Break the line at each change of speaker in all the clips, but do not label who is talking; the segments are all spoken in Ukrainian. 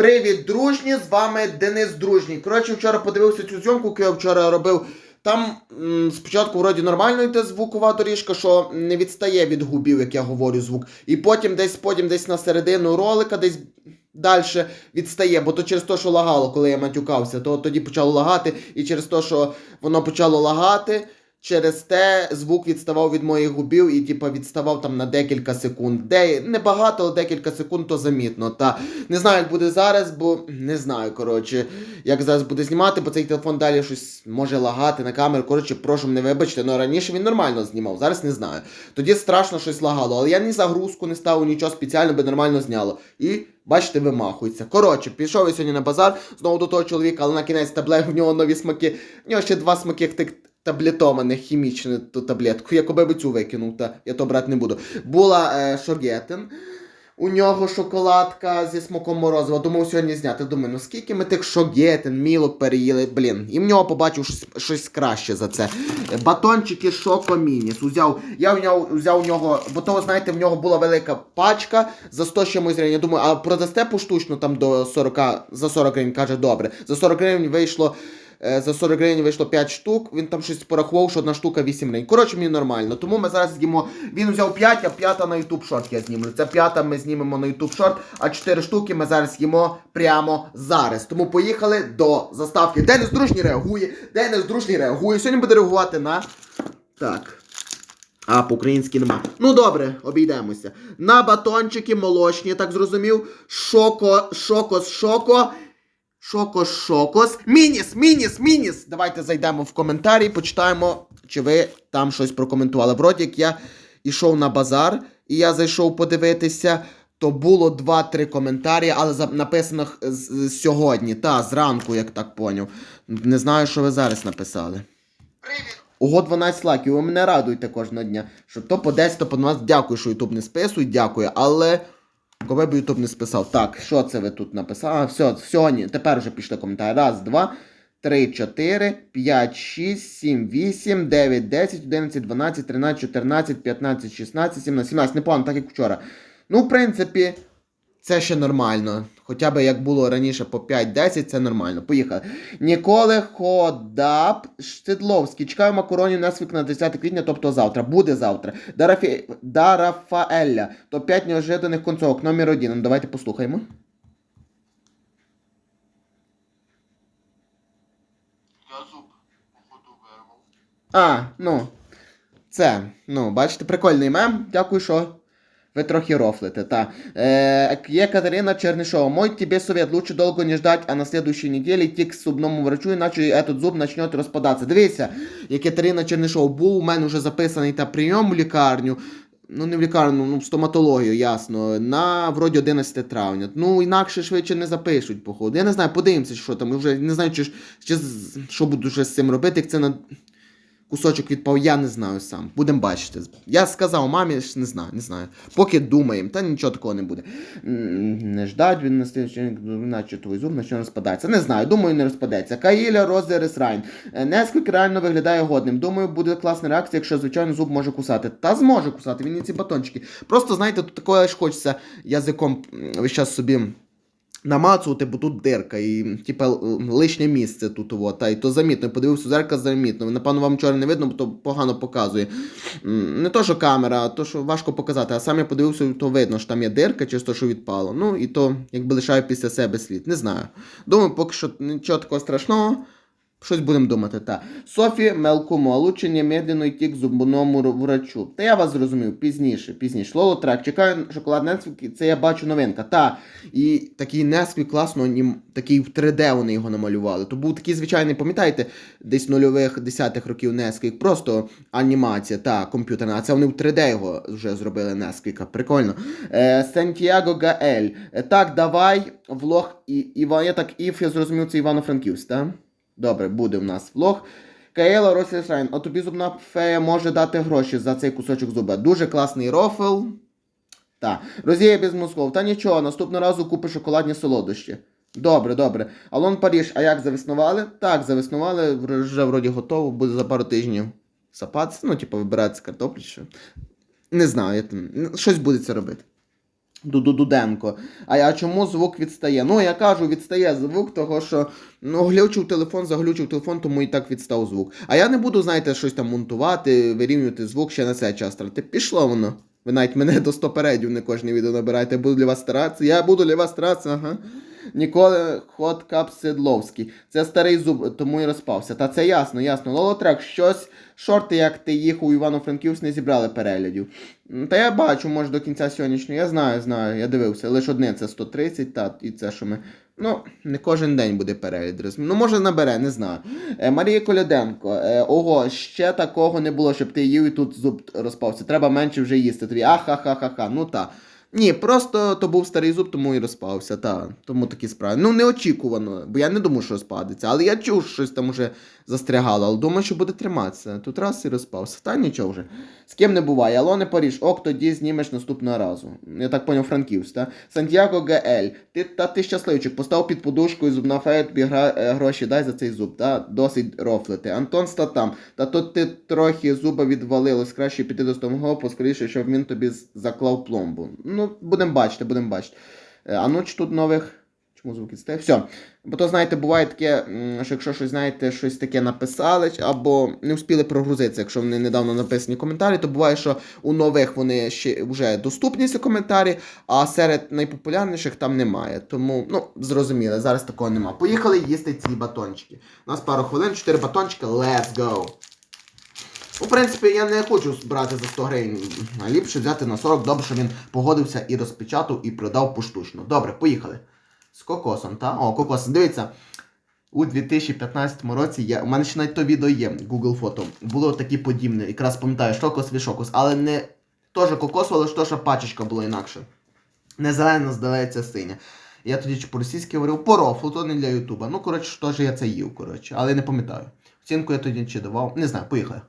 Привіт, дружні! З вами Денис Дружній. Коротше, вчора подивився цю зйомку, яку я вчора робив. Там м, спочатку вроді нормально йде звукова доріжка, що не відстає від губів, як я говорю звук. І потім десь потім десь на середину ролика, десь далі відстає, бо то через те, що лагало, коли я матюкався, то тоді почало лагати, і через те, що воно почало лагати. Через те звук відставав від моїх губів і типа відставав там на декілька секунд. Де не багато, але декілька секунд то замітно. Та не знаю, як буде зараз, бо не знаю, коротше, як зараз буде знімати, бо цей телефон далі щось може лагати на камеру. Коротше, прошу мене вибачте, але раніше він нормально знімав, зараз не знаю. Тоді страшно щось лагало, але я ні загрузку не ставив, нічого спеціально би нормально зняло. І бачите, вимахується. Коротше, пішов я сьогодні на базар знову до того чоловіка, але на кінець таблет в нього нові смаки. В нього ще два смаки таблетованих хімічну ту таблетку. Якоби би цю викинув, та я то брати не буду. Була е, шогетин. У нього шоколадка зі смаком морозива. Думав сьогодні зняти. Думаю, ну скільки ми тих шогетин, мілок переїли, блін. І в нього побачив щось, щось краще за це. Батончики Шоко Мініс. Узяв, я в нього взяв у нього, бо того, знаєте, в нього була велика пачка за 100 з чимось гривень. Я думаю, а продасте поштучно там до 40, за 40 гривень, каже, добре. За 40 гривень вийшло. Е, За 40 гривень вийшло 5 штук, він там щось порахував, що одна штука 8 гривень. Коротше, мені нормально. Тому ми зараз з'їмо. Він взяв 5, а п'ята на YouTube шорт я знімлю. Це п'ята ми знімемо на YouTube шорт, а 4 штуки ми зараз з'їмо прямо зараз. Тому поїхали до заставки. Денис Дружній реагує. Денис Дружній реагує. Сьогодні буде реагувати на. Так. А, по-українськи нема. Ну добре, обійдемося. На батончики молочні, так зрозумів. Шоко, шокос, шоко. Шокос, шокос. Мініс, мініс, мініс. Давайте зайдемо в коментарі, почитаємо, чи ви там щось прокоментували. Вроді як я йшов на базар, і я зайшов подивитися. То було 2-3 коментарі, але написано з- з- сьогодні, та, зранку, як так поняв. Не знаю, що ви зараз написали. Привіт! Ого, 12 лайків, ви мене радуєте кожного дня. Що то по 10, то по 12. Дякую, що Ютуб не списує, дякую. Але коли б Ютуб не списав. Так, що це ви тут написали? А, все, сьогодні, тепер вже пішли коментарі. Раз, два, три, чотири, п'ять, шість, сім, вісім, дев'ять, десять, одинадцять, дванадцять, тринадцять, чотирнадцять, п'ятнадцять, шістнадцять, сімнадцять, сімнадцять. Непогано, так як вчора. Ну, в принципі, це ще нормально. Хоча б як було раніше по 5-10, це нормально. Поїхали. Ніколи Ходап Штидловський. Чекаю макаронів на свік на 10 квітня, тобто завтра. Буде завтра.Дарафі... Дарафаелля. То 5 неожиданих концовок. Номер 1. Ну, давайте послухаємо.
Я зуб походу вирвав.
А, ну. Це, ну, бачите, прикольний мем. Дякую, що ви трохи рофлите, та. Е, є Катерина Чернышова. Мой тебе совет, лучше долго не ждать, а на следующей неделе идти к зубному врачу, иначе этот зуб начнет розпадатися. Дивіться, як Катерина Чернышова, був у мене вже записаний та прийом в лікарню. Ну, не в лікарню, ну, в стоматологію, ясно. На вроді 11 травня. Ну, інакше швидше не запишуть, походу. Я не знаю, подивимося, що там. Вже не знаю, чи, ж- чи з- що буду вже з цим робити, як це на кусочок відпав, я не знаю сам. Будемо бачити. Я сказав мамі, не знаю, не знаю. Поки думаємо, та нічого такого не буде. Не ждать, він наче твій зуб наче розпадається. Не знаю, думаю, не розпадеться. Каїля Рози Ресрайн. Нескільки реально виглядає годним. Думаю, буде класна реакція, якщо, звичайно, зуб може кусати. Та зможе кусати, він і ці батончики. Просто, знаєте, тут такое ж хочеться язиком весь час собі намацувати, бо тут дирка, і типа лишнє місце тут. Та, і то замітно. Подивився зеркало, замітно. Напевно, вам вчора не видно, бо то погано показує. Не то, що камера, а то, що важко показати. А сам я подивився, то видно, що там є дирка, чи то, що відпало. Ну і то, якби лишаю після себе слід. Не знаю. Думаю, поки що нічого такого страшного. Щось будемо думати, так. Софі Мелкому, а лучше немедленно йти к зубному врачу. Та я вас зрозумів, пізніше, пізніше. Лоло трек, чекаю шоколад Несквік, це я бачу новинка. Та. І такий Несквік класно, такий в 3D вони його намалювали. То був такий звичайний, пам'ятаєте, десь нульових десятих років Несквік. Просто анімація, та, комп'ютерна. А це вони в 3D його вже зробили Несквіка. Прикольно. Е, Сантьяго Гаель. Е, так, давай влог і Іван. Я так Іф, я зрозумів, це Івано-Франківськ, так? Добре, буде в нас влог. Каєла Росісрайн, а тобі зубна фея може дати гроші за цей кусочок зуба. Дуже класний рофл. Та. Розія без мозков. Та нічого, наступного разу купи шоколадні солодощі. Добре, добре. Алон Паріж, а як зависнували? Так, зависнували, вже вроді готово, буде за пару тижнів сапатися, ну, типу, вибиратися картоплю. Що. Не знаю, я там, щось буде це робити. Дуденко. А я чому звук відстає? Ну, я кажу, відстає звук, того що ну, глючив телефон, заглючив телефон, тому і так відстав звук. А я не буду, знаєте, щось там монтувати, вирівнювати звук ще на цей час. Ти пішло воно. Ви навіть мене до 100 передів не кожне відео набираєте, буду для вас старатися. Я буду для вас старатися, ага. Ніколи ход кап Седловський. Це старий зуб, тому і розпався. Та це ясно, ясно. Лолотрек, щось шорти, як ти їх у Івано-Франківськ не зібрали переглядів. Та я бачу, може, до кінця сьогоднішнього. Я знаю, знаю, я дивився. Лише одне це 130, та і це, що ми. Ну, не кожен день буде перегляд. розумію. Ну, може, набере, не знаю. Е, Марія Коляденко. Е, ого, ще такого не було, щоб ти їв і тут зуб розпався. Треба менше вже їсти. Тобі ахахахаха. Ну та. Ні, просто то був старий зуб, тому і розпався. Та, тому такі справи. Ну, неочікувано, бо я не думав, що розпадеться. Але я чув, що щось там уже застрягало, але думаю, що буде триматися. Тут раз і розпався. Та нічого вже. З ким не буває. Алоне Паріж, ок, тоді знімеш наступного разу. Я так поняв, Франківськ, та? Сантьяго ГЛ. Ти, та ти щасливчик, постав під подушку і зубна фея тобі гра, е, гроші дай за цей зуб, та? Досить рофлити. Антон Статам. Та тут ти трохи зуба відвалилось, краще піти до стомного, поскоріше, щоб він тобі заклав пломбу. Ну, будемо бачити, будемо бачити. Е, А ну тут нових. Чому звук відстає? Все. Бо то, знаєте, буває таке, що якщо щось, знаєте, щось таке написали, або не встигли прогрузитися, якщо вони недавно написані коментарі, то буває, що у нових вони ще вже доступні ці коментарі, а серед найпопулярніших там немає. Тому, ну, зрозуміло, зараз такого нема. Поїхали їсти ці батончики. У нас пару хвилин, 4 батончики, let's go! У принципі, я не хочу брати за 100 гривень, ліпше взяти на 40, добре, що він погодився і розпечатав, і продав поштучно. Добре, поїхали. З кокосом, та? О, кокос. Дивіться, у 2015 році я, у мене ще навіть то відео є, Google фото. Було такі подібне, якраз пам'ятаю, шокос від шокос, але не теж кокосово, але ж то, що пачечка була інакше. Не зелена, здається, синя. Я тоді чи по-російськи говорив, по рофлу, то не для Ютуба. Ну, коротше, теж я це їв, коротше, але не пам'ятаю. Оцінку я тоді чи давав. Не знаю, поїхали.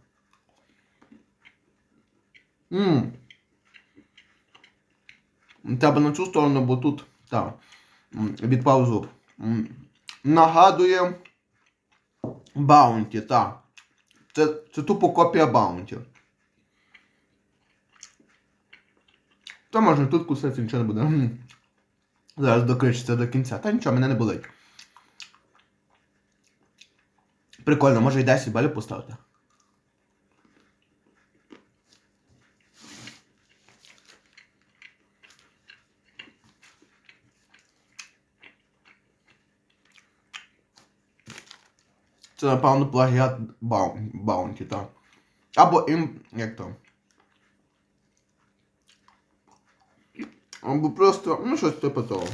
Ммм. Треба на цю сторону, бо тут так, відпав зуб. Нагадує Баунті, так. Це, це тупо копія Баунті. Та можна тут кусати, нічого не буде. Зараз докричиться до кінця. Та нічого, мене не болить. Прикольно, може і 10 балів поставити. Це, напевно, плагіат Баун, Баунті, так. Або ім. як то. Або просто, ну щось типу того.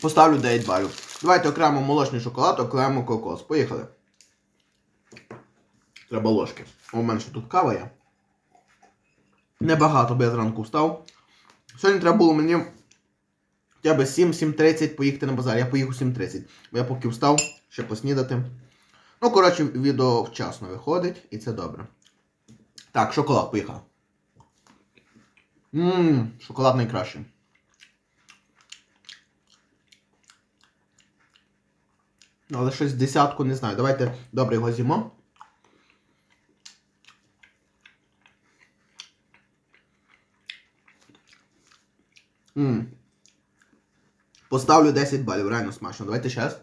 Поставлю 9 балів. Давайте окремо молочний шоколад, окремо кокос. Поїхали. Треба ложки. У мене ще тут кава є. Небагато, бо я зранку встав. Сьогодні треба було мені хоча б 7-7.30 поїхати на базар. Я поїхав 7.30. Бо я поки встав, ще поснідати. Ну, коротше, відео вчасно виходить, і це добре. Так, шоколад, поїхав. Ммм, шоколад найкращий. Ну, Але щось десятку не знаю. Давайте добре його з'їмо. Ммм. Поставлю 10 балів, реально смачно. Давайте ще раз.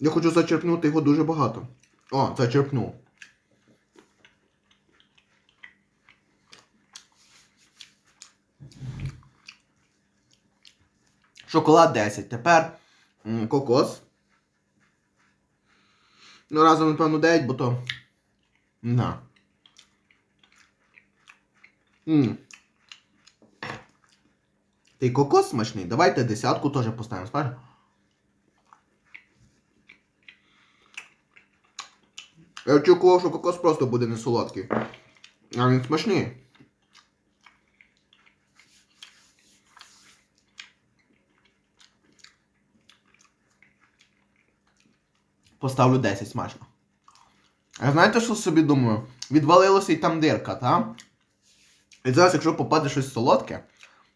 Я хочу зачерпнути його дуже багато. О, зачерпнув. Шоколад 10. Тепер м, кокос. Ну, разом, напевно, 9, бо то. На. Ммм. Та кокос смачний. Давайте десятку теж поставимо, смачно. Я очікував, що кокос просто буде не солодкий. А він смачний. Поставлю 10 смачно. А знаєте, що собі думаю? Відвалилося і там дирка, та? І зараз, якщо попаде щось солодке,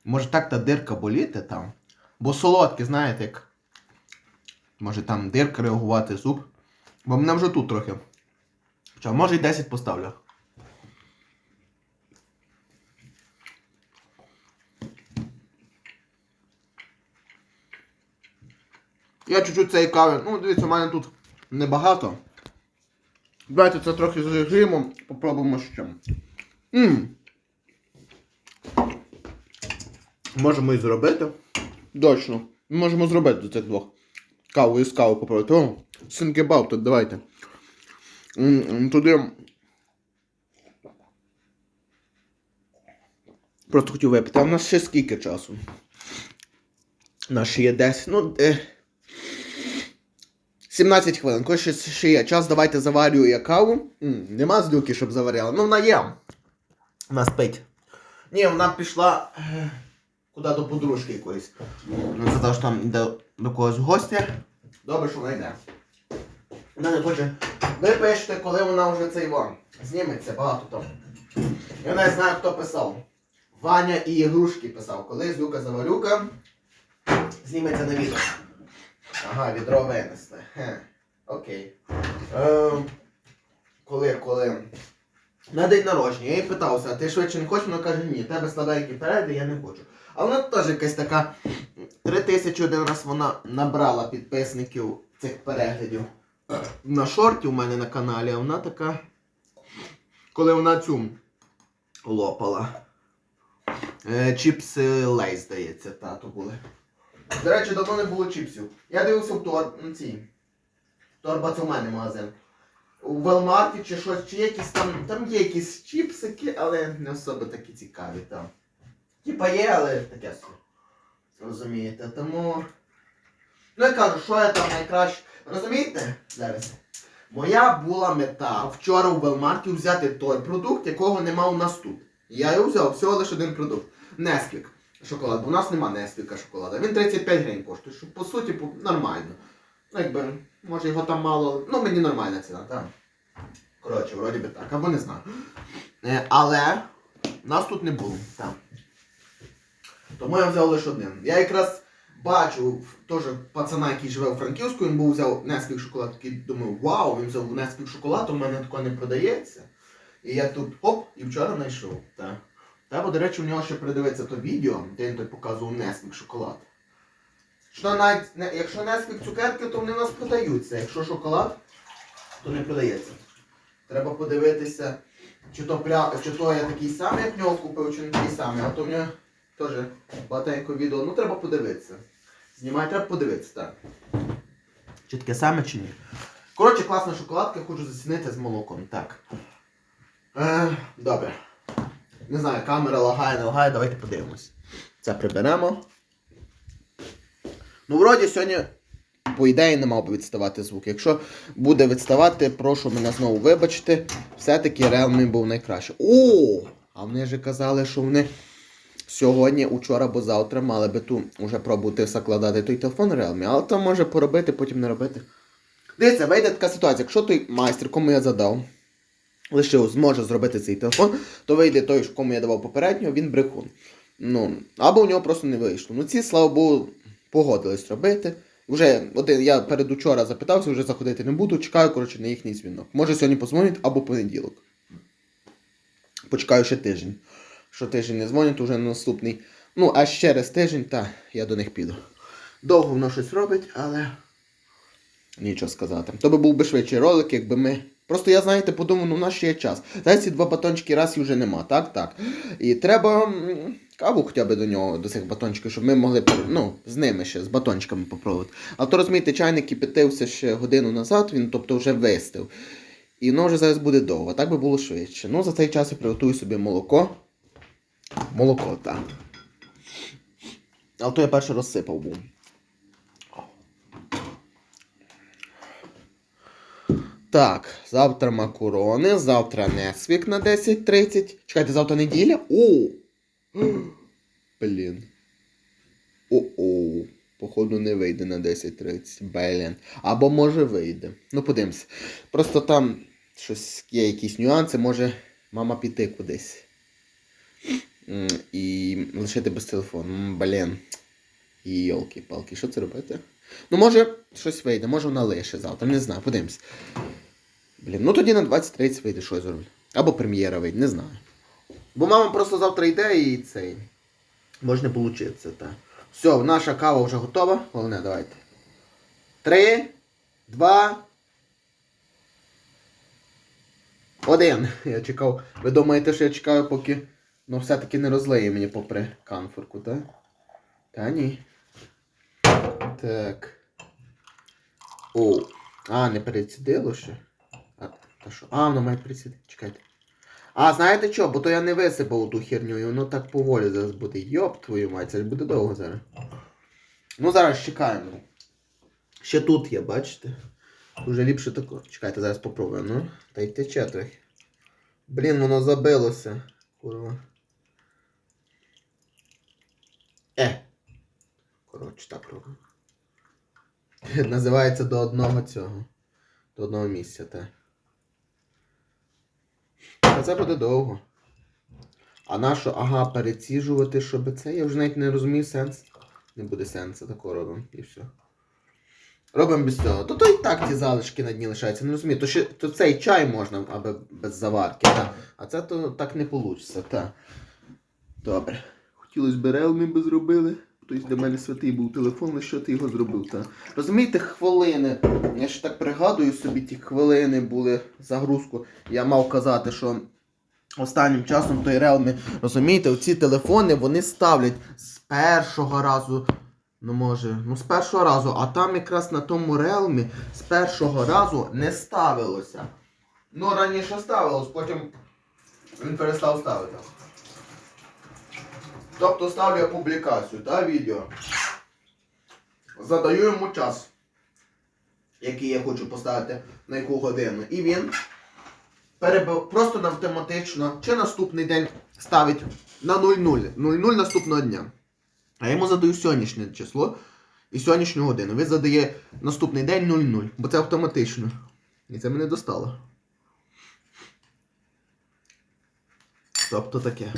Може так та дирка боліти там. Бо солодке, знаєте, як. Може там дирка реагувати, зуб. Бо мене вже тут трохи. Хоча, може й 10 поставлю. Я чуть-чуть цієї кави. Ну, дивіться, у мене тут небагато. Давайте це трохи зажимо, попробуємо ще. Мм. Можемо і зробити. Точно. Можемо зробити до цих двох. Каву і з каву попробувати. О, синкебаб тут, давайте. М, м, Туди. Просто хотів випити. А в нас ще скільки часу? У нас ще є 10. Ну, е, 17 хвилин. Коли ще, ще є час, давайте заварюю я каву. М, нема злюки, щоб заваряла. Ну, вона є. Вона спить. Ні, вона пішла е, куди до подружки якоїсь. Ну, сказав, що там йде до когось в гості. Добре, що вона йде. Вона не хоче. Ви пишете, коли вона вже цей вам. Зніметься багато там. Я не знаю, хто писав. Ваня і ігрушки писав. Коли Зюка Заварюка зніметься на відео. Ага, відро винесли. Хе. Окей. Е, коли, коли. На день народження. Я її питався, а ти швидше не хочеш? Вона каже, ні, тебе слабенькі перегляди, я не хочу. А вона теж якась така. Три тисячі один раз вона набрала підписників цих переглядів. На шорті у мене на каналі, а вона така. Коли вона цю лопала. Е, чіпси лей, здається, тато були. До речі, давно не було чіпсів. Я дивився в тор... м, ці. Торба це у мене магазин. У Велмарті чи щось, чи якісь там. Там є якісь чіпсики, але не особо такі цікаві там. Типа є, але таке собі. Розумієте? Тому. Ну я кажу, що я там найкраще. Розумієте? Зараз. Моя була мета вчора у Велмарті взяти той продукт, якого нема у нас тут. Я його взяв, всього лише один продукт. Несквік шоколад. У нас нема Несквіка шоколада. Він 35 гривень коштує, що по суті нормально. Ну, якби, може його там мало. Ну, мені нормальна ціна, так. Коротше, вроді би так, або не знаю. Е, але нас тут не було. Так. Тому я взяв лише один. Я якраз бачу теж пацана, який живе у Франківську, він був взяв Несквік шоколад, такий думаю, вау, він взяв Несквік шоколад, у мене такого не продається. І я тут оп, і вчора знайшов. Так. Треба, до речі, у нього ще придивитися то відео, де він той показував Несквік шоколад. Що навіть, якщо Несквік цукерки, то вони у нас продаються. Якщо шоколад, то не продається. Треба подивитися, чи то, пря... чи то я такий самий, як нього купив, чи не такий самий, а то в нього теж багатенько відео. Ну треба подивитися. Знімати, треба подивитися, так. Чи таке саме, чи ні. Коротше, класна шоколадка, хочу зацінити з молоком. Так. Е, добре. Не знаю, камера лагає, не лагає, давайте подивимось. Це приберемо. Ну, вроді сьогодні, по ідеї, не мав би відставати звук. Якщо буде відставати, прошу мене знову вибачити. Все-таки Realme був найкраще. О! А вони ж казали, що вони сьогодні, учора або завтра мали би ту вже пробувати закладати той телефон Realme, але то може поробити, потім не робити. Дивіться, вийде така ситуація, якщо той майстер, кому я задав, лише зможе зробити цей телефон, то вийде той, кому я давав попередньо, він брехун. Ну, або у нього просто не вийшло. Ну ці, слава Богу, погодились робити. Вже один, я передучора запитався, вже заходити не буду, чекаю, коротше, на їхній дзвінок. Може сьогодні позвонять або понеділок. Почекаю ще тиждень. Що тиждень не дзвонять, то вже на наступний. Ну, а ще раз тиждень, та я до них піду. Довго воно щось робить, але нічого сказати. То би був би швидший ролик, якби ми. Просто я, знаєте, подумав, ну у нас ще є час. Зараз ці два батончики раз і вже нема, так? Так. І треба каву хоча б до нього, до цих батончиків, щоб ми могли ну, з ними ще, з батончиками попробувати. А то розумієте, чайник кипятився ще годину назад, він тобто вже вистив. І воно вже зараз буде довго, так би було швидше. Ну, за цей час я приготую собі молоко. Молоко, так. Але то я перше розсипав був. Так, завтра макарони, завтра Несвік на 10.30. Чекайте, завтра неділя? О! Блін. О-о. Походу не вийде на 10.30. Блін. Або може вийде. Ну, подивимось. Просто там щось є якісь нюанси, може мама піти кудись. І лишити без телефону. Блін. Йолки-палки, що це робити? Ну, може, щось вийде, може вона лише завтра, не знаю, подивимось. Блін, ну тоді на 23 вийде, що я зроблю. Або прем'єра вийде, не знаю. Бо мама просто завтра йде і цей. Може не получиться, так. Все, наша кава вже готова. Головне, давайте. Три, два. Один. Я чекав. Ви думаєте, що я чекаю, поки ну все-таки не розлиє мені попри канфорку, так? Та ні. Так. О. А, не перецідило ще. А, та що? А, воно має перецідити. Чекайте. А, знаєте що? Бо то я не висипав ту херню, і воно так поволі зараз буде. Йоп твою мать, це ж буде довго зараз. Ну зараз чекаємо. Ще тут є, бачите? Дуже ліпше тако. Чекайте, зараз попробую. Ну, та й тече трохи. Блін, воно забилося. Курва. Е. Коротше, так робимо. Називається до одного цього. До одного місця, так. Та це буде довго. А на що, ага, переціжувати, щоб це, я вже навіть не розумію сенс. Не буде сенсу, тако робимо і все. Робимо без цього. То, то і так ті залишки на дні лишаються, не розумію. То, ще, то цей чай можна, аби без заварки, та. а це то так не вийде. Добре. Хотілося б релми би зробили. Хтось для мене святий був телефон, але що ти його зробив, та. Розумієте, хвилини. Я ж так пригадую собі, ті хвилини були загрузку. Я мав казати, що останнім часом той Realme, розумієте, оці телефони вони ставлять з першого разу. Ну може, ну з першого разу, а там якраз на тому Realme з першого разу не ставилося. Ну, раніше ставилось, потім він перестав ставити. Тобто ставлю я публікацію, та відео. Задаю йому час, який я хочу поставити на яку годину. І він перебив просто автоматично чи наступний день ставить на 0-0. 0-0 наступного дня. А я йому задаю сьогоднішнє число і сьогоднішню годину. Він задає наступний день 0-0, бо це автоматично. І це мене достало. Тобто таке.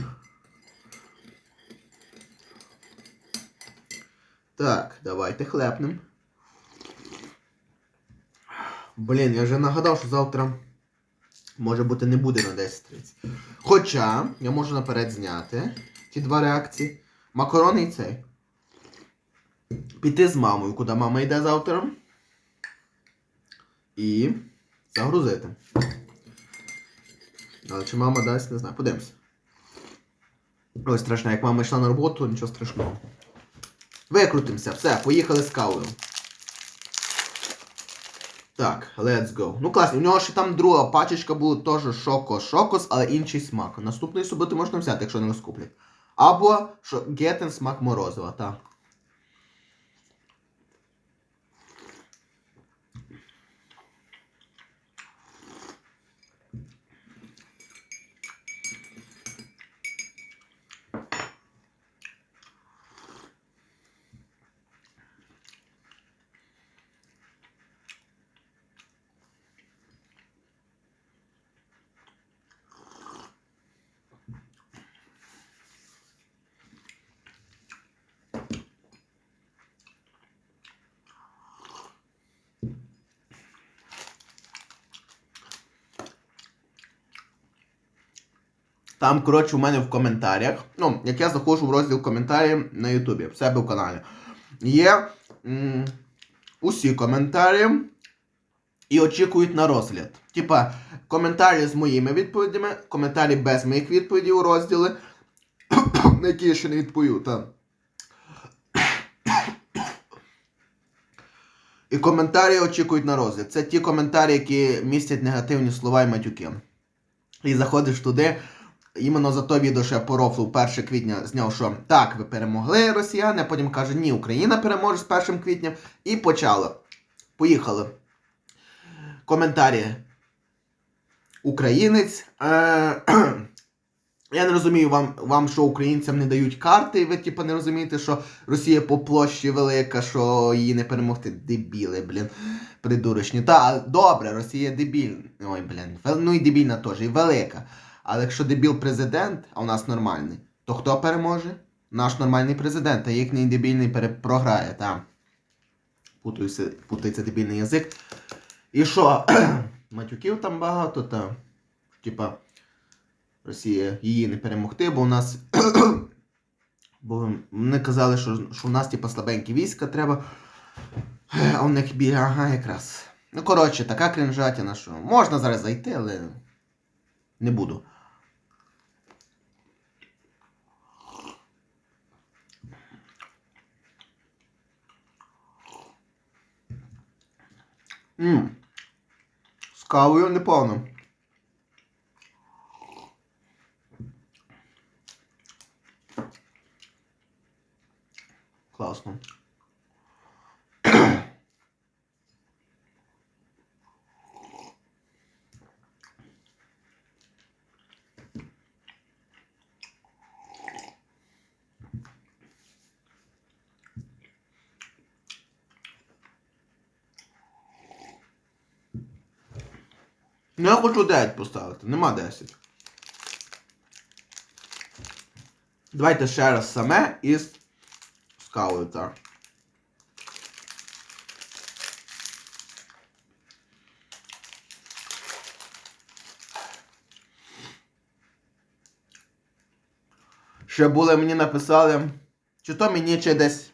Так, давайте хлепнем. Блін, я вже нагадав, що завтра може бути не буде на 10.30. Хоча я можу наперед зняти ті два реакції. Макарони і цей. Піти з мамою, куди мама йде завтра. І загрузити. Але чи мама дасть, не знаю. Подивимось. Ой, страшно, як мама йшла на роботу, нічого страшного. Викрутимося, все, поїхали з кавою. Так, let's go. Ну класно, у нього ще там друга пачечка була теж шоко-шокос, але інший смак. Наступної суботи можна взяти, якщо не розкуплять. Або що гетен смак морозива, так. Там, коротше, у мене в коментарях. Ну, як я заходжу в розділ коментарі на Ютубі, в себе в каналі. Є м, усі коментарі і очікують на розгляд. Типа, коментарі з моїми відповідями, коментарі без моїх відповідей у розділи, на які я ще не відповів. Та. І коментарі очікують на розгляд. Це ті коментарі, які містять негативні слова і матюки. І заходиш туди. Іменно за то відео, що я по рофлу 1 квітня зняв, що так, ви перемогли росіяни, а потім каже, ні, Україна переможе з 1 квітня. І почало. Поїхали. Коментарі. Українець. Е- я не розумію, вам, вам що українцям не дають карти, і ви типу, не розумієте, що Росія по площі велика, що її не перемогти. Дебіли, блін. Придурочні. Та, добре, Росія дебіль. Ой, блін. Ну і дебільна теж, і велика. Але якщо дебіл президент, а у нас нормальний, то хто переможе? Наш нормальний президент, а їхній дебільний пере... програє, там. Путається, дебільний язик. І що? Матюків там багато, та. Типа. Росія її не перемогти, бо у нас. бо вони казали, що, що у нас, типа, слабенькі війська треба. А у них біля, ага, якраз. Ну, коротше, така кринжатіна, що можна зараз зайти, але не буду. Ммм. З кавою непогано. Класно. Ну, я хочу 9 поставити, нема 10. Давайте ще раз саме і з, з так. Ще були мені написали, чи то мені чи десь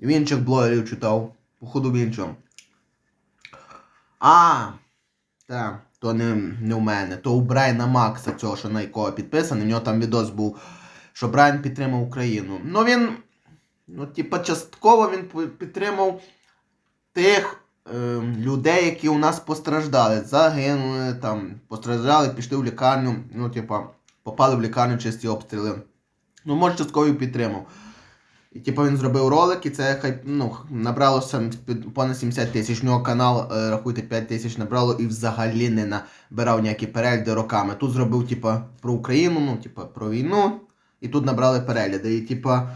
в інших блогерів читав, походу в іншому. А, так, то не, не у мене, то у Брайана Макса, цього, що на якого підписаний, у нього там відос був, що Брайан підтримав Україну. Ну він, ну, типа, частково він підтримав тих е, людей, які у нас постраждали. Загинули, там, постраждали, пішли в лікарню, ну, типа, попали в лікарню чисті обстріли. Ну, може, частково підтримав. І типу він зробив ролик, і це хай ну, набрало понад 70 тисяч. У нього канал, е, рахуйте, 5 тисяч набрало і взагалі не набирав ніякі перегляди роками. Тут зробив, типа, про Україну, ну, типа, про війну, і тут набрали перегляди. І типа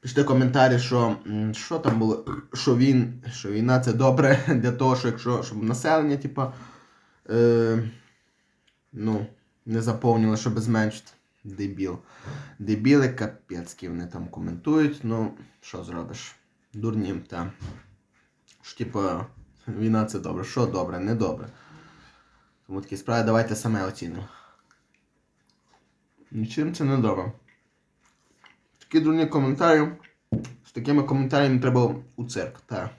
пішли коментарі, що що там було, що він, що війна це добре для того, що якщо щоб населення, типа, е, ну, не заповнило, щоб зменшити. Дебіл. Дебіли капецькі вони там коментують, ну, що зробиш? Дурні, та. Що, типу, війна це добре. Що добре, не добре. Тому такі справи давайте саме оцінимо. Нічим це не добре. Такі дурні коментарі. З такими коментарями треба у цирк, так.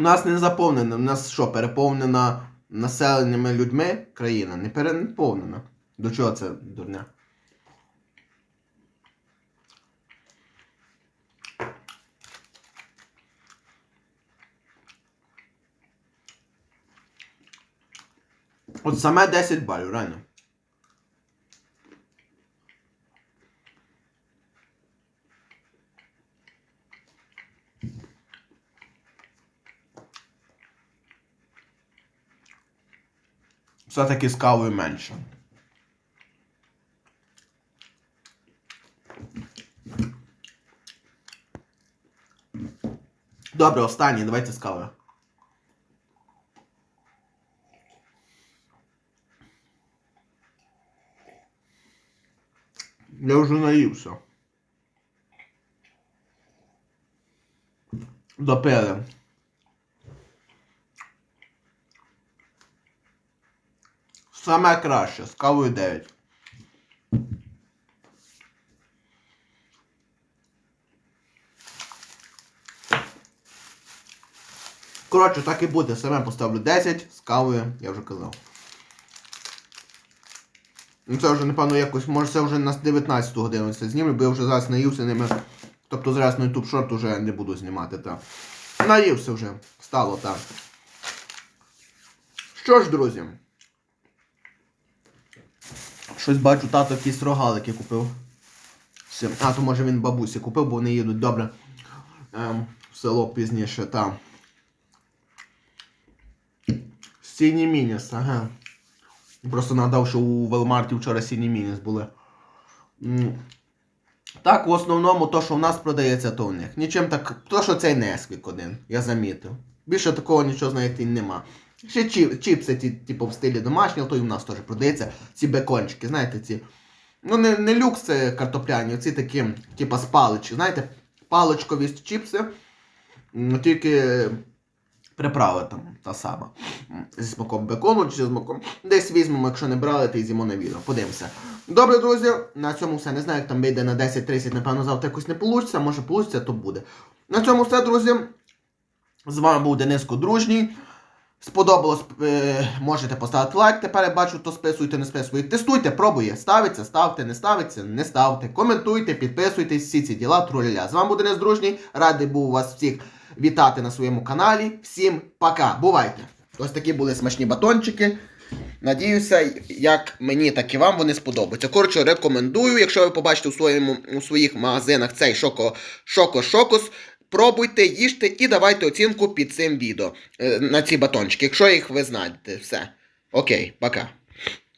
У нас не заповнена, у нас що, переповнена населеними людьми країна? Не переповнена. До чого це дурня? От саме 10 балів, реально. Все-таки з кавою менше. Добре, останній, давайте з кавою. Я вже наївся. Допили. Саме краще, з кавою 9. Коротше, так і буде. Саме поставлю 10 з кавою, я вже казав. Ну це вже, напевно, якось, може це вже на 19 годину це знімлю, бо я вже зараз наївся ними. Тобто зараз на YouTube шорт вже не буду знімати, так. Наївся вже. Стало так. Що ж, друзі? Щось бачу, тато якісь рогалики купив. Все. А, то може він бабусі купив, бо вони їдуть добре. Ем, в село пізніше, там. Сіні мініс, ага. Просто нагадав, що у Велмарті вчора сіні мініс були. Так, в основному то, що в нас продається, то в них. Нічим так. То, що цей Несквік один, я замітив. Більше такого нічого, знаєте, і нема. Ще чіп, чіпси, ті, типу, в стилі домашнього, то і в нас теж продається. Ці бекончики, знаєте, ці. Ну, не, не люкс це картопляні, ці такі, типу, з палички, знаєте, паличкові чіпси. Тільки приправа там та сама. Зі смаком бекону чи зі смаком. Десь візьмемо, якщо не брали, то й з'їмо на відео. Подивимося. Добре, друзі, на цьому все. Не знаю, як там вийде на 10-30, напевно, завтра якось не вийде. Може вийде, то буде. На цьому все, друзі. З вами був Дениско Дружній. Сподобалось, е, можете поставити лайк. Тепер я бачу, то списуйте, не списуєте. Тестуйте, пробує. Ставиться, ставте, не ставиться, не ставте. Коментуйте, підписуйтесь, всі ці діла, труляля. З вами був Денис Дружній. Радий був вас всіх вітати на своєму каналі. Всім пока. Бувайте! Ось такі були смачні батончики. Надіюся, як мені, так і вам вони сподобаються. Коротше, рекомендую, якщо ви побачите у, у своїх магазинах цей шоко, шоко шокос, пробуйте, їжте і давайте оцінку під цим відео е, на ці батончики, якщо їх ви знаєте. Все. Окей, пока.